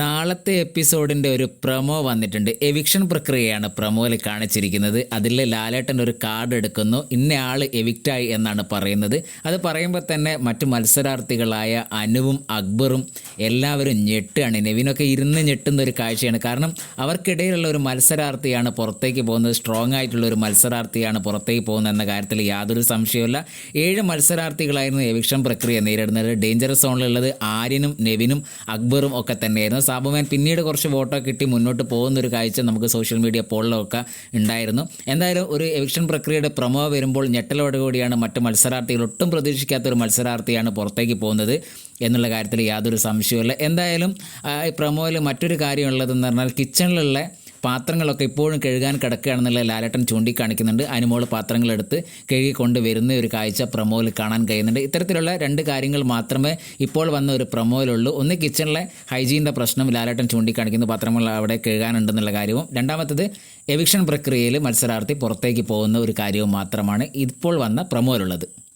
നാളത്തെ എപ്പിസോഡിന്റെ ഒരു പ്രമോ വന്നിട്ടുണ്ട്. എവിക്ഷൻ പ്രക്രിയയാണ് പ്രമോയിൽ കാണിച്ചിരിക്കുന്നത്. അതിൽ ലാലേട്ടൻ ഒരു കാർഡ് എടുക്കുന്നു. ഇന്ന ആൾ എവിക്റ്റായി എന്നാണ് പറയുന്നത്. അത് പറയുമ്പോൾ തന്നെ മറ്റു മത്സരാർത്ഥികളായ അനുവും അക്ബറും എല്ലാവരും ഞെട്ടുകയാണ്. നെവിനൊക്കെ ഇരുന്ന് ഞെട്ടുന്ന ഒരു കാഴ്ചയാണ്. കാരണം അവർക്കിടയിലുള്ള ഒരു മത്സരാർത്ഥിയാണ് പുറത്തേക്ക് പോകുന്നത്. സ്ട്രോങ് ആയിട്ടുള്ള ഒരു മത്സരാർത്ഥിയാണ് പുറത്തേക്ക് പോകുന്നത് എന്ന കാര്യത്തിൽ യാതൊരു സംശയവുമില്ല. ഏഴ് മത്സരാർത്ഥികളായിരുന്നു എവിക്ഷൻ പ്രക്രിയ നേരിടുന്നത്. ഡേഞ്ചറസ് സോണിലുള്ളത് ആര്യനും നെവിനും അക്ബറും ഒക്കെ തന്നെയായിരുന്നു. സാബുമാൻ പിന്നീട് കുറച്ച് വോട്ടോ കിട്ടി മുന്നോട്ട് പോകുന്ന ഒരു കാഴ്ച നമുക്ക് സോഷ്യൽ മീഡിയ പോളിലൊക്കെ ഉണ്ടായിരുന്നു. എന്തായാലും ഒരു എവിക്ഷൻ പ്രക്രിയയുടെ പ്രമോ വരുമ്പോൾ ഞെട്ടലോടുകൂടിയാണ് മറ്റ് മത്സരാർത്ഥികൾ ഒട്ടും പ്രതീക്ഷിക്കാത്ത ഒരു മത്സരാർത്ഥിയാണ് പുറത്തേക്ക് പോകുന്നത് എന്നുള്ള കാര്യത്തിൽ യാതൊരു സംശയവുമില്ല. എന്തായാലും ഈ പ്രമോയിൽ മറ്റൊരു കാര്യമുള്ളതെന്ന് പറഞ്ഞാൽ കിച്ചണിലുള്ള പാത്രങ്ങളൊക്കെ ഇപ്പോഴും കഴുകാൻ കിടക്കുകയാണെന്നുള്ള ലാലേട്ടൻ ചൂണ്ടിക്കാണിക്കുന്നുണ്ട്. അനുമോൾ പാത്രങ്ങളെടുത്ത് കഴുകിക്കൊണ്ട് വരുന്ന ഒരു കാഴ്ച പ്രൊമോയിൽ കാണാൻ കഴിയുന്നുണ്ട്. ഇത്തരത്തിലുള്ള രണ്ട് കാര്യങ്ങൾ മാത്രമേ ഇപ്പോൾ വന്ന ഒരു പ്രൊമോയിലുള്ളൂ. ഒന്ന് കിച്ചണിലെ ഹൈജീന്റെ പ്രശ്നം ലാലേട്ടൻ ചൂണ്ടിക്കാണിക്കുന്നു. പാത്രങ്ങൾ അവിടെ കഴുകാനുണ്ടെന്നുള്ള കാര്യവും. രണ്ടാമത്തത് എവിക്ഷൻ പ്രക്രിയയിൽ മത്സരാർത്ഥി പുറത്തേക്ക് പോകുന്ന ഒരു കാര്യവും മാത്രമാണ് ഇപ്പോൾ വന്ന പ്രൊമോയിലുള്ളത്.